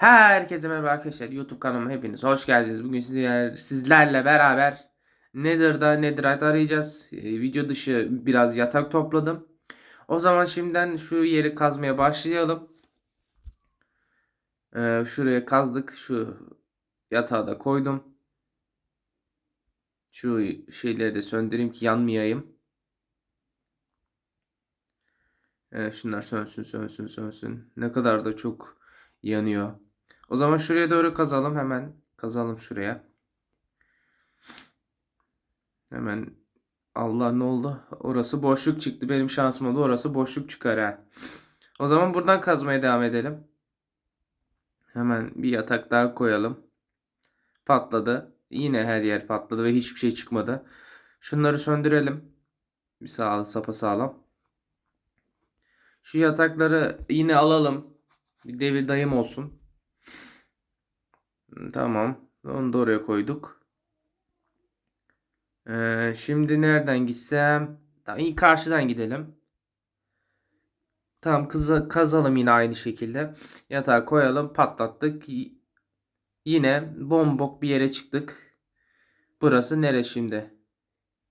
Herkese merhaba arkadaşlar. YouTube kanalıma hepiniz hoş geldiniz. Bugün sizler, sizlerle beraber Nether'da Netherite arayacağız. Ee, video dışı biraz yatak topladım. O zaman şimdiden şu yeri kazmaya başlayalım. Ee, şuraya kazdık. Şu yatağı da koydum. Şu şeyleri de söndüreyim ki yanmayayım. Ee, şunlar sönsün sönsün sönsün. Ne kadar da çok yanıyor. O zaman şuraya doğru kazalım hemen. Kazalım şuraya. Hemen Allah ne oldu? Orası boşluk çıktı. Benim şansım oldu. Orası boşluk çıkar ha. O zaman buradan kazmaya devam edelim. Hemen bir yatak daha koyalım. Patladı. Yine her yer patladı ve hiçbir şey çıkmadı. Şunları söndürelim. Bir sağ sapa sağlam. Şu yatakları yine alalım. Bir devir dayım olsun. Tamam. Onu da oraya koyduk. Ee, şimdi nereden gitsem? Tamam, iyi karşıdan gidelim. Tamam kıza, kazalım yine aynı şekilde. Yatağı koyalım patlattık. Yine bombok bir yere çıktık. Burası nere şimdi?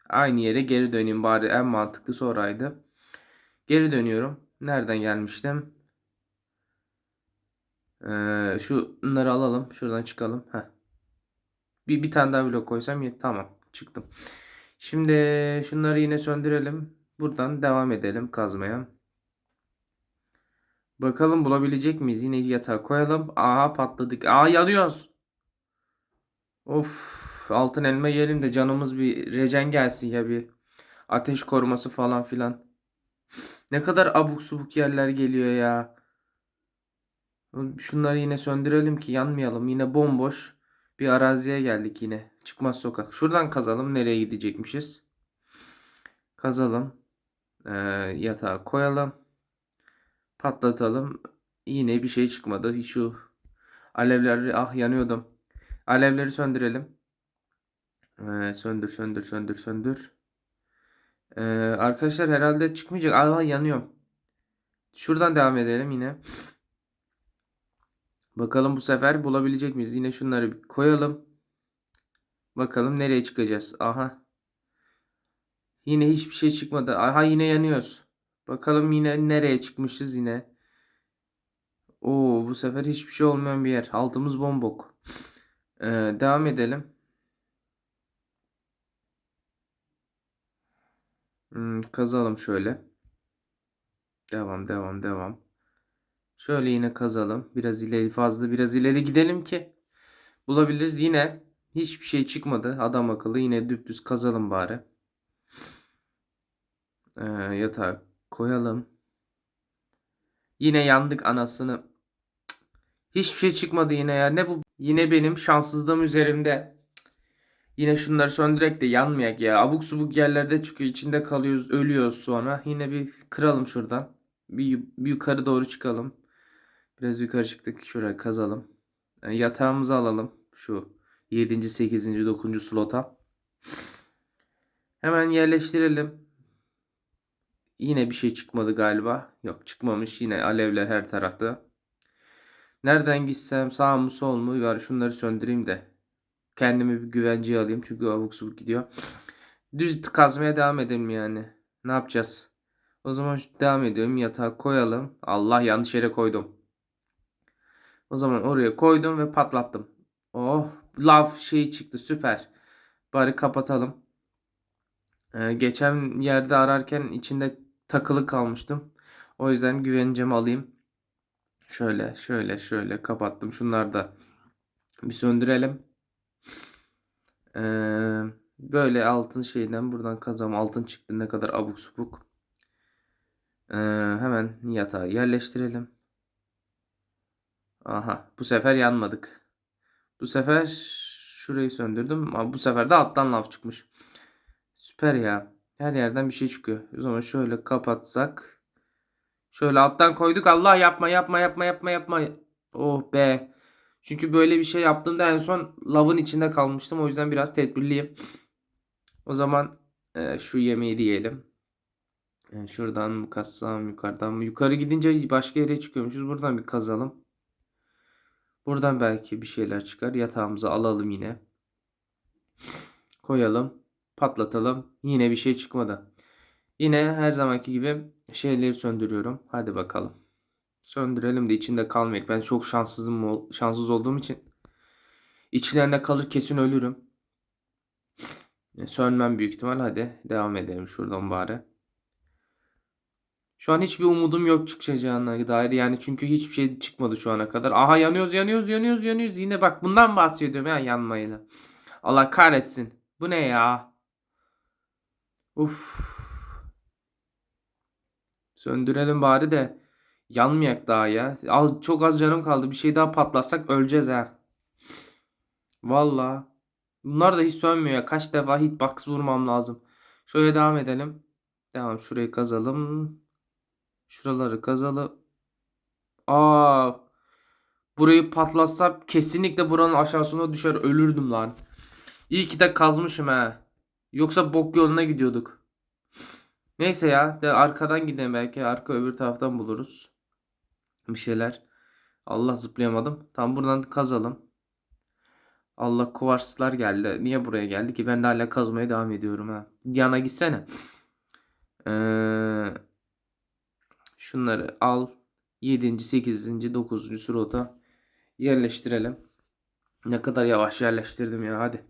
Aynı yere geri döneyim bari en mantıklısı oraydı. Geri dönüyorum. Nereden gelmiştim? Ee, şunları alalım. Şuradan çıkalım. Heh. Bir, bir tane daha blok koysam yet tamam. Çıktım. Şimdi şunları yine söndürelim. Buradan devam edelim kazmaya. Bakalım bulabilecek miyiz? Yine yatağa koyalım. Aa patladık. Aa yanıyoruz. Of altın elma yiyelim de canımız bir regen gelsin ya bir. Ateş koruması falan filan. Ne kadar abuk subuk yerler geliyor ya. Şunları yine söndürelim ki yanmayalım. Yine bomboş bir araziye geldik yine. Çıkmaz sokak. Şuradan kazalım. Nereye gidecekmişiz? Kazalım. Ee, yatağa koyalım. Patlatalım. Yine bir şey çıkmadı. Şu alevleri ah yanıyordum. Alevleri söndürelim. Ee, söndür söndür söndür söndür. Ee, arkadaşlar herhalde çıkmayacak. Allah yanıyorum. Şuradan devam edelim yine. Bakalım bu sefer bulabilecek miyiz? Yine şunları bir koyalım. Bakalım nereye çıkacağız. Aha. Yine hiçbir şey çıkmadı. Aha yine yanıyoruz. Bakalım yine nereye çıkmışız yine. Oo bu sefer hiçbir şey olmayan bir yer. Altımız bombok. Ee, devam edelim. Hmm, kazalım şöyle. Devam devam devam. Şöyle yine kazalım. Biraz ileri fazla biraz ileri gidelim ki bulabiliriz. Yine hiçbir şey çıkmadı. Adam akıllı yine düptüz kazalım bari. Ee, yatağa koyalım. Yine yandık anasını. Hiçbir şey çıkmadı yine ya. Ne bu? Yine benim şanssızlığım üzerimde. Yine şunları söndürek de yanmayak ya. Abuk subuk yerlerde çıkıyor. içinde kalıyoruz. Ölüyoruz sonra. Yine bir kıralım şuradan. Bir, bir yukarı doğru çıkalım. Biraz yukarı çıktık. Şuraya kazalım. Yani yatağımızı alalım. Şu 7. 8. 9. slota. Hemen yerleştirelim. Yine bir şey çıkmadı galiba. Yok çıkmamış. Yine alevler her tarafta. Nereden gitsem sağ mı sol mu? Var şunları söndüreyim de. Kendimi bir güvenceye alayım. Çünkü abuk subuk gidiyor. Düz kazmaya devam edelim yani. Ne yapacağız? O zaman devam ediyorum. Yatağı koyalım. Allah yanlış yere koydum. O zaman oraya koydum ve patlattım. Oh lav şey çıktı süper. Bari kapatalım. Ee, geçen yerde ararken içinde takılı kalmıştım. O yüzden güvencemi alayım. Şöyle şöyle şöyle kapattım. Şunları da bir söndürelim. Ee, böyle altın şeyden buradan kazam altın çıktı ne kadar abuk subuk. Ee, hemen yatağı yerleştirelim. Aha bu sefer yanmadık. Bu sefer şurayı söndürdüm ama bu sefer de alttan lav çıkmış. Süper ya. Her yerden bir şey çıkıyor. O zaman şöyle kapatsak. Şöyle alttan koyduk. Allah yapma yapma yapma yapma yapma. Oh be. Çünkü böyle bir şey yaptığımda en son lavın içinde kalmıştım. O yüzden biraz tedbirliyim. O zaman e, şu yemeği diyelim. E, şuradan mı kazsam yukarıdan mı? Yukarı gidince başka yere çıkıyormuşuz. Buradan bir kazalım. Buradan belki bir şeyler çıkar. Yatağımızı alalım yine. Koyalım. Patlatalım. Yine bir şey çıkmadı. Yine her zamanki gibi şeyleri söndürüyorum. Hadi bakalım. Söndürelim de içinde kalmayacak. Ben çok şanssızım şanssız olduğum için içlerinde kalır kesin ölürüm. E, Sönmem büyük ihtimal. Hadi devam edelim şuradan bari. Şu an hiçbir umudum yok çıkacağına dair. Yani çünkü hiçbir şey çıkmadı şu ana kadar. Aha yanıyoruz yanıyoruz yanıyoruz yanıyoruz. Yine bak bundan bahsediyorum ya yanmayla. Allah kahretsin. Bu ne ya? Uf. Söndürelim bari de yanmayak daha ya. Az, çok az canım kaldı. Bir şey daha patlatsak öleceğiz ha. Valla. Bunlar da hiç sönmüyor ya. Kaç defa hitbox vurmam lazım. Şöyle devam edelim. Devam şurayı kazalım. Şuraları kazalım. Aa. Burayı patlatsam kesinlikle buranın aşağısına düşer ölürdüm lan. İyi ki de kazmışım he. Yoksa bok yoluna gidiyorduk. Neyse ya. De arkadan gidelim belki. Arka öbür taraftan buluruz. Bir şeyler. Allah zıplayamadım. Tam buradan kazalım. Allah kuvarslar geldi. Niye buraya geldi ki? Ben de hala kazmaya devam ediyorum ha. Yana gitsene. Ee, şunları al. 7. 8. 9. sırada yerleştirelim. Ne kadar yavaş yerleştirdim ya. Hadi.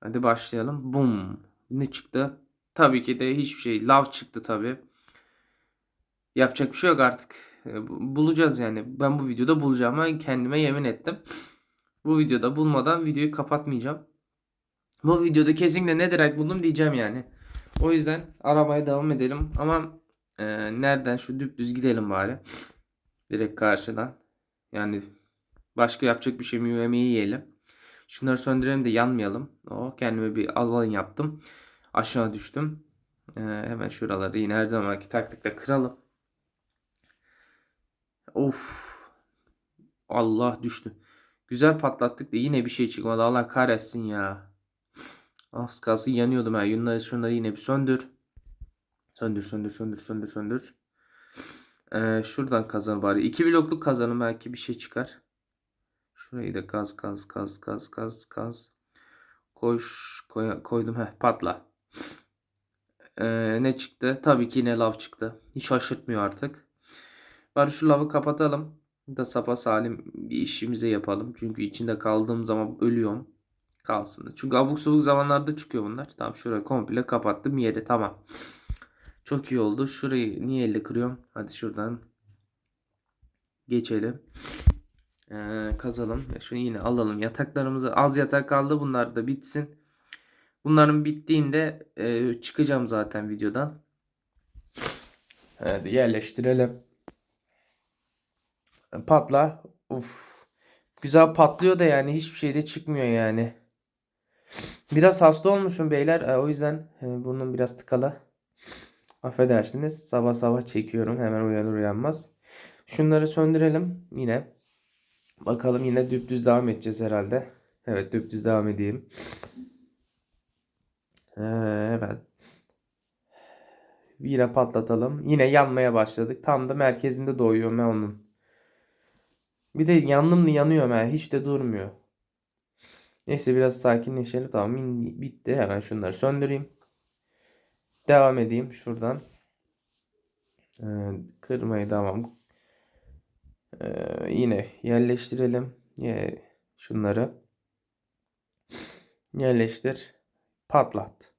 Hadi başlayalım. Bum. Ne çıktı? Tabii ki de hiçbir şey. Lav çıktı tabii. Yapacak bir şey yok artık. E, bu- Bulacağız yani. Ben bu videoda bulacağıma kendime yemin ettim. Bu videoda bulmadan videoyu kapatmayacağım. Bu videoda kesinlikle netherite buldum diyeceğim yani. O yüzden aramaya devam edelim. Ama e, nereden şu düz gidelim bari. Direkt karşıdan. Yani başka yapacak bir şey mi yemeği yiyelim. Şunları söndürelim de yanmayalım. O kendime bir alan yaptım. Aşağı düştüm. E, hemen şuraları yine her zamanki taktikle kıralım. Of. Allah düştü. Güzel patlattık da yine bir şey çıkmadı. Allah kahretsin ya. Az kalsın yanıyordum. Yunları şunları yine bir söndür. Söndür söndür söndür söndür söndür. Ee, şuradan kazan bari. İki blokluk kazanım belki bir şey çıkar. Şurayı da kaz kaz kaz kaz kaz kaz. Koş koy, koydum. Heh, patla. Ee, ne çıktı? Tabii ki yine lav çıktı. Hiç şaşırtmıyor artık. Bari şu lavı kapatalım. Da sapa salim bir işimize yapalım. Çünkü içinde kaldığım zaman ölüyorum. Kalsın. Çünkü abuk sabuk zamanlarda çıkıyor bunlar. Tamam şurayı komple kapattım yeri tamam. Çok iyi oldu. Şurayı niye elle kırıyorum? Hadi şuradan geçelim. Ee, kazalım. Şunu yine alalım. Yataklarımızı az yatak kaldı. Bunlar da bitsin. Bunların bittiğinde e, çıkacağım zaten videodan. Hadi yerleştirelim. Patla. Uf. Güzel patlıyor da yani hiçbir şey de çıkmıyor yani. Biraz hasta olmuşum beyler. E, O yüzden e, burnum biraz tıkalı. Affedersiniz. Sabah sabah çekiyorum. Hemen uyanır uyanmaz. Şunları söndürelim yine. Bakalım yine düptüz devam edeceğiz herhalde. Evet düptüz devam edeyim. Evet. Yine patlatalım. Yine yanmaya başladık. Tam da merkezinde doğuyorum ben onun. Bir de yandım mı yanıyor ha. Hiç de durmuyor. Neyse biraz sakinleşelim. Tamam bitti. Hemen şunları söndüreyim. Devam edeyim şuradan. Ee, kırmayı devam. Ee, yine yerleştirelim. Ye- şunları. Yerleştir. Patlat.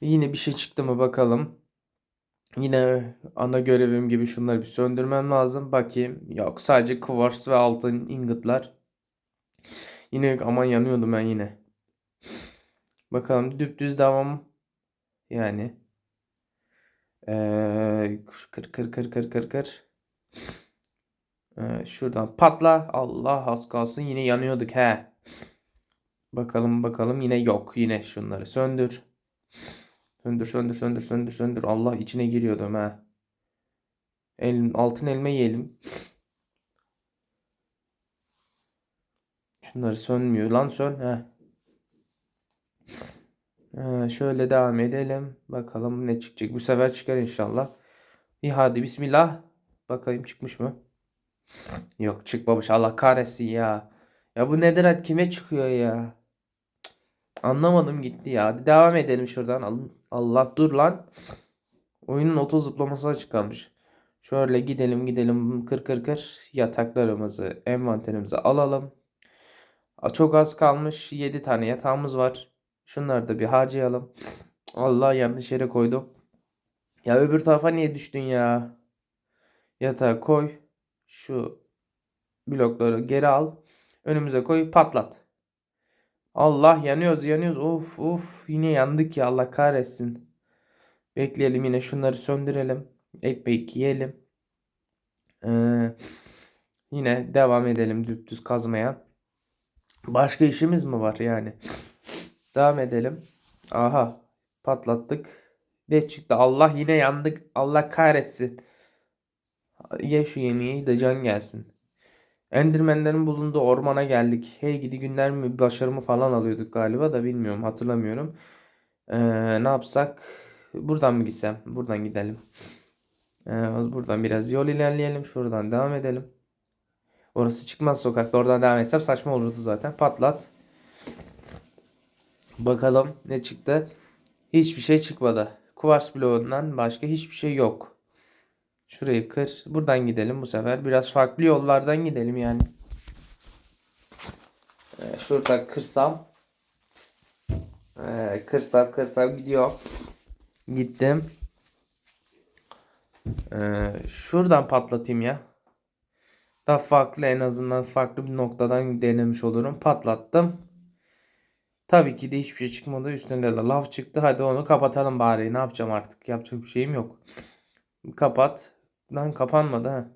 Yine bir şey çıktı mı bakalım. Yine ana görevim gibi şunları bir söndürmem lazım. Bakayım. Yok sadece kuvars ve altın ingotlar. Yine aman yanıyordum ben yine. Bakalım düptüz devam. Yani. Ee, kır kır kır kır kır kır. Ee, şuradan patla. Allah az kalsın yine yanıyorduk he. Bakalım bakalım yine yok. Yine şunları söndür. Söndür söndür söndür söndür söndür. Allah içine giriyordum ha. El, altın elma yiyelim. Şunları sönmüyor. Lan sön. Heh. Ee, şöyle devam edelim. Bakalım ne çıkacak. Bu sefer çıkar inşallah. İyi hadi bismillah. Bakayım çıkmış mı? Yok çıkmamış. Allah kahretsin ya. Ya bu netherite kime çıkıyor ya? Anlamadım gitti ya. Hadi devam edelim şuradan. Al- Allah dur lan. Oyunun oto zıplamasına çıkarmış. Şöyle gidelim gidelim kır kır kır yataklarımızı envanterimize alalım. Çok az kalmış. 7 tane yatağımız var. Şunları da bir harcayalım. Allah yanlış yere koydum. Ya öbür tarafa niye düştün ya? Yatağı koy. Şu blokları geri al. Önümüze koy patlat. Allah yanıyoruz yanıyoruz. Of of yine yandık ya Allah kahretsin. Bekleyelim yine şunları söndürelim. Ekmek yiyelim. Ee, yine devam edelim düptüz kazmaya. Başka işimiz mi var yani? Devam edelim. Aha patlattık. Ne çıktı? Allah yine yandık. Allah kahretsin. Ye şu yemeği de can gelsin. Endermenlerin bulunduğu ormana geldik. Hey gidi günler mi başarımı falan alıyorduk galiba da bilmiyorum hatırlamıyorum. Ee, ne yapsak? Buradan mı gitsem? Buradan gidelim. Ee, buradan biraz yol ilerleyelim. Şuradan devam edelim. Orası çıkmaz sokakta. Oradan devam etsem saçma olurdu zaten. Patlat. Bakalım ne çıktı. Hiçbir şey çıkmadı. Kuvars bloğundan başka hiçbir şey yok. Şurayı kır. Buradan gidelim bu sefer. Biraz farklı yollardan gidelim yani. Ee, şurada kırsam. Ee, kırsam kırsam gidiyor. Gittim. Ee, şuradan patlatayım ya. Daha farklı en azından farklı bir noktadan denemiş olurum. Patlattım. Tabii ki de hiçbir şey çıkmadı. Üstünde de lav çıktı. Hadi onu kapatalım bari. Ne yapacağım artık? Yapacak bir şeyim yok. Kapat. Lan kapanmadı ha.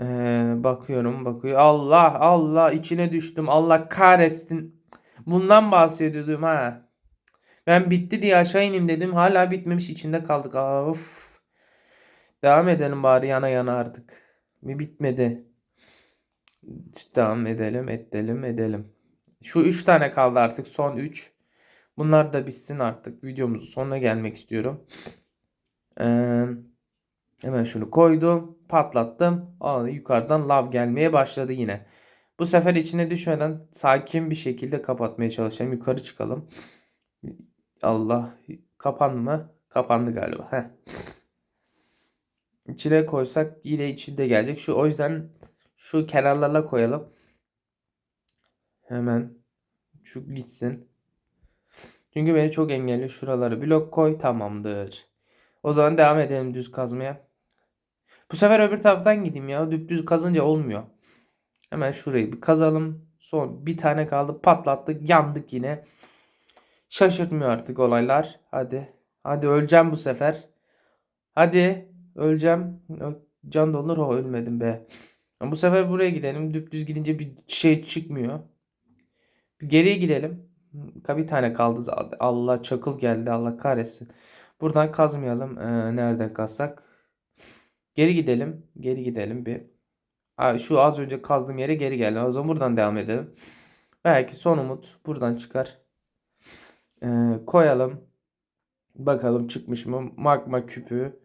Ee, bakıyorum bakıyor. Allah Allah içine düştüm. Allah kahretsin. Bundan bahsediyordum ha. Ben bitti diye aşağı ineyim dedim. Hala bitmemiş içinde kaldık. Aa, of. Devam edelim bari yana yana artık. Bir bitmedi. Devam edelim edelim edelim. Şu 3 tane kaldı artık son 3. Bunlar da bitsin artık. Videomuzun sonuna gelmek istiyorum. Ee, hemen şunu koydum. Patlattım. Aa, yukarıdan lav gelmeye başladı yine. Bu sefer içine düşmeden sakin bir şekilde kapatmaya çalışalım. Yukarı çıkalım. Allah kapandı mı? Kapandı galiba. Heh. İçine koysak yine içinde gelecek. Şu o yüzden şu kenarlarına koyalım. Hemen şu gitsin. Çünkü beni çok engelliyor. Şuraları blok koy tamamdır. O zaman devam edelim düz kazmaya. Bu sefer öbür taraftan gideyim ya. Düz kazınca olmuyor. Hemen şurayı bir kazalım. Son bir tane kaldı. Patlattık. Yandık yine. Şaşırtmıyor artık olaylar. Hadi. Hadi öleceğim bu sefer. Hadi. Öleceğim. Can dolunur. O ölmedim be. Bu sefer buraya gidelim. Düptüz gidince bir şey çıkmıyor. Geriye gidelim. Bir tane kaldı. Allah çakıl geldi. Allah kahretsin. Buradan kazmayalım. Ee, nereden kazsak? Geri gidelim. Geri gidelim bir. Şu az önce kazdığım yere geri geldim. O zaman buradan devam edelim. Belki son umut buradan çıkar. Ee, koyalım. Bakalım çıkmış mı? Magma küpü.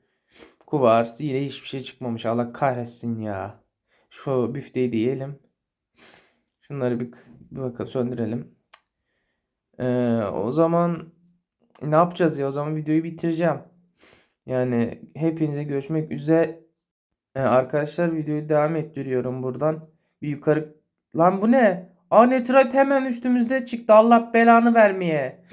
Kuvars. Yine hiçbir şey çıkmamış. Allah kahretsin ya. Şu büfteyi de yiyelim. Şunları bir, bir bakalım söndürelim. Ee, o zaman ne yapacağız ya? O zaman videoyu bitireceğim. Yani hepinize görüşmek üzere. Ee, arkadaşlar videoyu devam ettiriyorum buradan. Bir yukarı... Lan bu ne? Aa Netherite hemen üstümüzde çıktı. Allah belanı vermeye.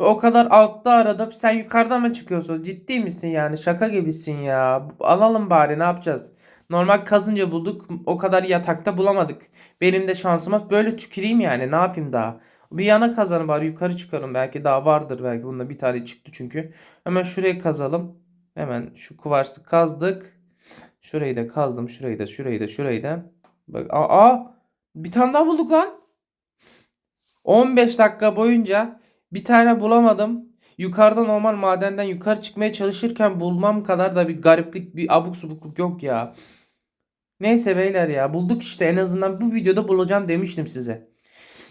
Ve o kadar altta arada sen yukarıda mı çıkıyorsun? Ciddi misin yani? Şaka gibisin ya. Alalım bari ne yapacağız? Normal kazınca bulduk. O kadar yatakta bulamadık. Benim de şansıma böyle tüküreyim yani. Ne yapayım daha? Bir yana kazanım bari yukarı çıkarım. Belki daha vardır. Belki bunda bir tane çıktı çünkü. Hemen şuraya kazalım. Hemen şu kuvarsı kazdık. Şurayı da kazdım. Şurayı da şurayı da şurayı da. Bak aa bir tane daha bulduk lan. 15 dakika boyunca bir tane bulamadım. Yukarıda normal madenden yukarı çıkmaya çalışırken bulmam kadar da bir gariplik, bir abuk subukluk yok ya. Neyse beyler ya bulduk işte en azından bu videoda bulacağım demiştim size.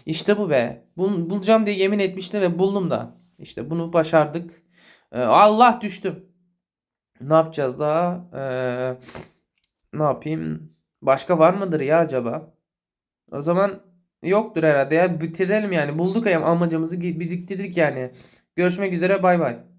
İşte bu be. Bul, bulacağım diye yemin etmiştim ve buldum da. İşte bunu başardık. Ee, Allah düştüm. Ne yapacağız daha? Ee, ne yapayım? Başka var mıdır ya acaba? O zaman yoktur herhalde ya. Bitirelim yani. Bulduk amacımızı biriktirdik yani. Görüşmek üzere bay bay.